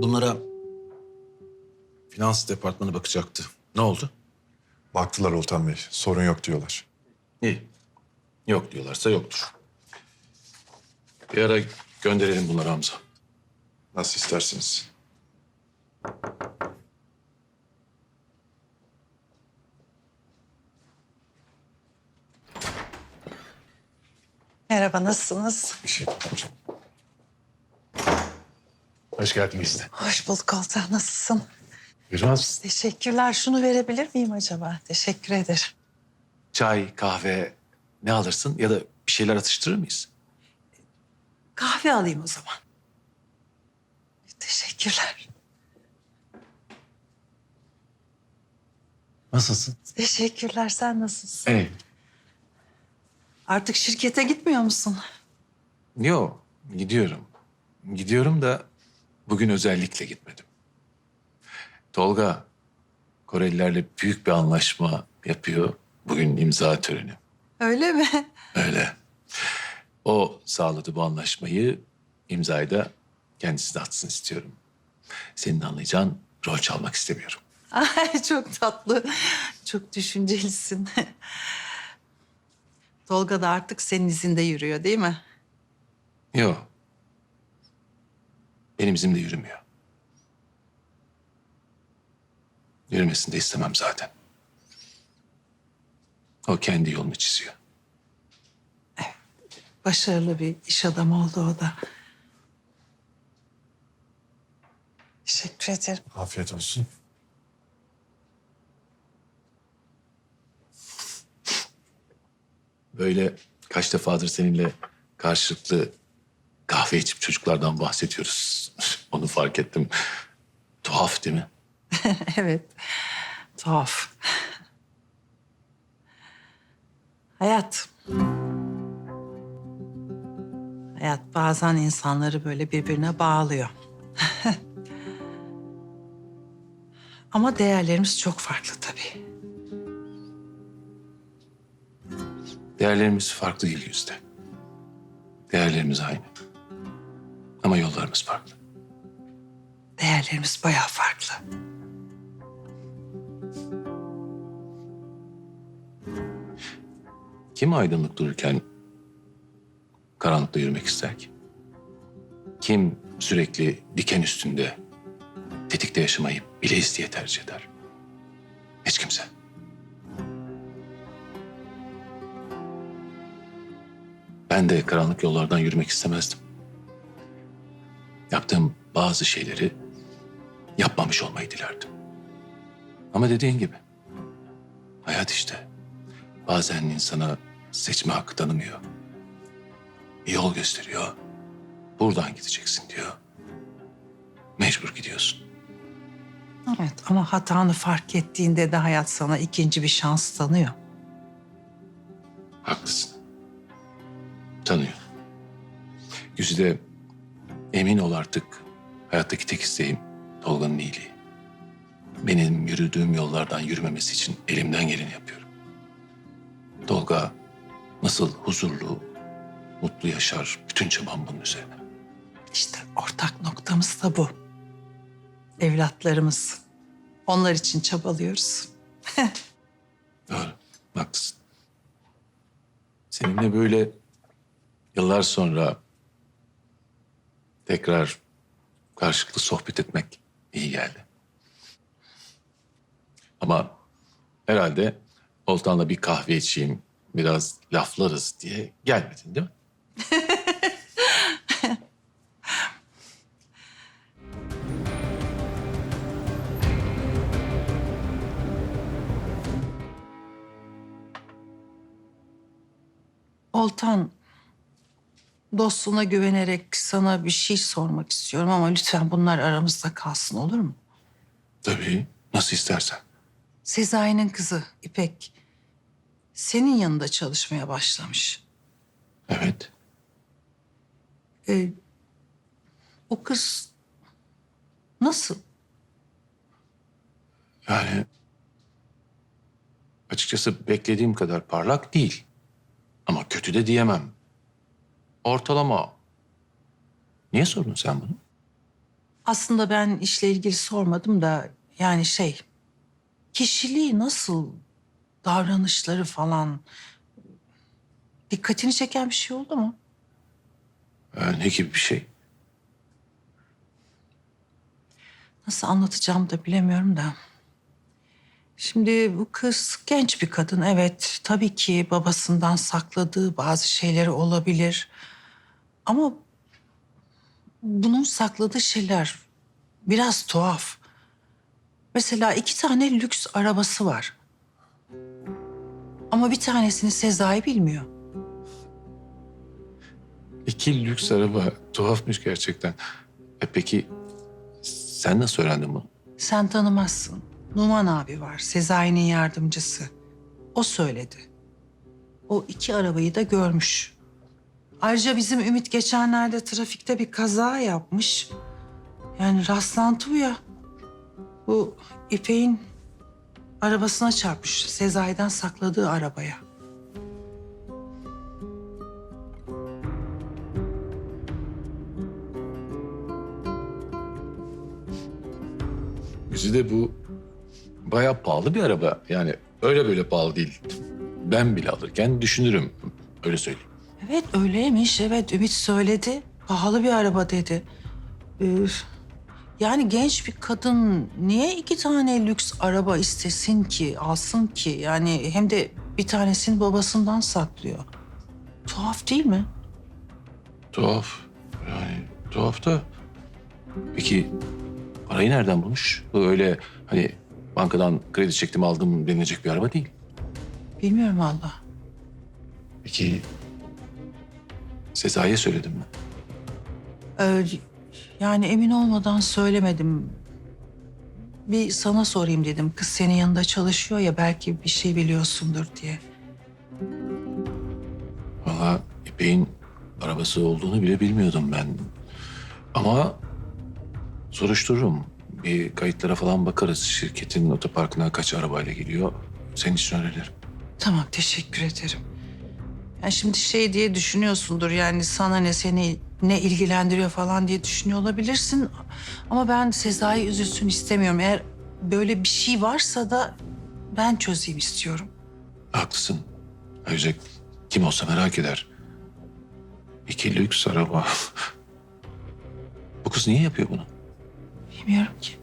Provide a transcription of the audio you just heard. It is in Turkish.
Bunlara finans departmanı bakacaktı. Ne oldu? Baktılar Oltan Bey. Sorun yok diyorlar. İyi. Yok diyorlarsa yoktur. Bir ara gönderelim bunları Hamza. Nasıl isterseniz. Merhaba, nasılsınız? Bir şey hocam. Hoş geldiniz. Hoş bulduk Oltan, nasılsın? Buyurmaz Teşekkürler. Şunu verebilir miyim acaba? Teşekkür ederim. Çay, kahve ne alırsın ya da bir şeyler atıştırır mıyız? Kahve alayım o zaman. Teşekkürler. Nasılsın? Teşekkürler. Sen nasılsın? İyi. Artık şirkete gitmiyor musun? Yok, gidiyorum. Gidiyorum da bugün özellikle gitmedim. Tolga, Korelilerle büyük bir anlaşma yapıyor. Bugün imza töreni. Öyle mi? Öyle. O sağladı bu anlaşmayı. İmzayı da kendisi de atsın istiyorum. Senin anlayacağın rol çalmak istemiyorum. Ay çok tatlı. Çok düşüncelisin. Tolga da artık senin izinde yürüyor değil mi? Yok. Benim izimde yürümüyor. Yürümesini de istemem zaten. O kendi yolunu çiziyor. Başarılı bir iş adamı oldu o da. Teşekkür ederim. Afiyet olsun. Böyle kaç defadır seninle karşılıklı kahve içip çocuklardan bahsediyoruz. Onu fark ettim. Tuhaf değil mi? Evet. Tuhaf. Hayat. Hayat bazen insanları böyle birbirine bağlıyor. Ama değerlerimiz çok farklı tabii. Değerlerimiz farklı değil yüzde. Değerlerimiz aynı. Ama yollarımız farklı. Değerlerimiz bayağı farklı. Kim aydınlık dururken karanlıkta yürümek ister ki? Kim sürekli diken üstünde tetikte yaşamayı bile isteye tercih eder? Hiç kimse. Ben de karanlık yollardan yürümek istemezdim. Yaptığım bazı şeyleri yapmamış olmayı dilerdim. Ama dediğin gibi hayat işte. Bazen insana seçme hakkı tanımıyor. Bir yol gösteriyor. Buradan gideceksin diyor. Mecbur gidiyorsun. Evet ama hatanı fark ettiğinde de hayat sana ikinci bir şans tanıyor. Haklısın. Tanıyor. Güzide emin ol artık hayattaki tek isteğim Tolga'nın iyiliği. Benim yürüdüğüm yollardan yürümemesi için elimden geleni yapıyorum. Tolga nasıl huzurlu, mutlu yaşar bütün çabam bunun üzerine. İşte ortak noktamız da bu. Evlatlarımız. Onlar için çabalıyoruz. Doğru, haklısın. Seninle böyle yıllar sonra tekrar karşılıklı sohbet etmek iyi geldi. Ama herhalde Oltan'la bir kahve içeyim, biraz laflarız diye gelmedin değil mi? Oltan, dostuna güvenerek sana bir şey sormak istiyorum ama lütfen bunlar aramızda kalsın olur mu? Tabii, nasıl istersen. Sezai'nin kızı İpek senin yanında çalışmaya başlamış. Evet, Ee, o kız nasıl? yani açıkçası beklediğim kadar parlak değil. Ama kötü de diyemem. Ortalama. Niye sordun sen bunu? Aslında ben işle ilgili sormadım da yani şey kişiliği nasıl davranışları falan dikkatini çeken bir şey oldu mu? Ee, ne gibi bir şey? Nasıl anlatacağım da bilemiyorum da. Şimdi bu kız genç bir kadın. Evet tabii ki babasından sakladığı bazı şeyleri olabilir. Ama bunun sakladığı şeyler biraz tuhaf. Mesela iki tane lüks arabası var. Ama bir tanesini Sezai bilmiyor. İki lüks araba tuhafmış gerçekten. E peki sen nasıl öğrendin bunu? Sen tanımazsın. Numan abi var, Sezai'nin yardımcısı. O söyledi. O iki arabayı da görmüş. Ayrıca bizim Ümit geçenlerde trafikte bir kaza yapmış. Yani rastlantı bu ya. Bu İpek'in arabasına çarpmış. Sezai'den sakladığı arabaya. Güzide bu bayağı pahalı bir araba. Yani öyle böyle pahalı değil. Ben bile alırken düşünürüm. Öyle söyleyeyim. Evet öyleymiş. Evet Ümit söyledi. Pahalı bir araba dedi. Üf. Yani genç bir kadın niye iki tane lüks araba istesin ki, alsın ki? Yani hem de bir tanesini babasından saklıyor. Tuhaf değil mi? Tuhaf. Yani tuhaf da. Peki parayı nereden bulmuş? Bu öyle hani bankadan kredi çektim aldım denilecek bir araba değil. Bilmiyorum valla. Peki Sezai'ye söyledim mi? Ee, yani emin olmadan söylemedim. Bir sana sorayım dedim. Kız senin yanında çalışıyor ya belki bir şey biliyorsundur diye. Valla İpek'in arabası olduğunu bile bilmiyordum ben. Ama soruştururum. Bir kayıtlara falan bakarız. Şirketin otoparkına kaç arabayla geliyor. Senin için öğrenirim. Tamam teşekkür ederim. Yani şimdi şey diye düşünüyorsundur yani sana ne seni ne ilgilendiriyor falan diye düşünüyor olabilirsin. Ama ben Sezai üzülsün istemiyorum. Eğer böyle bir şey varsa da ben çözeyim istiyorum. Haklısın. Ayrıca kim olsa merak eder. İki lüks araba. Bu kız niye yapıyor bunu? Bilmiyorum ki.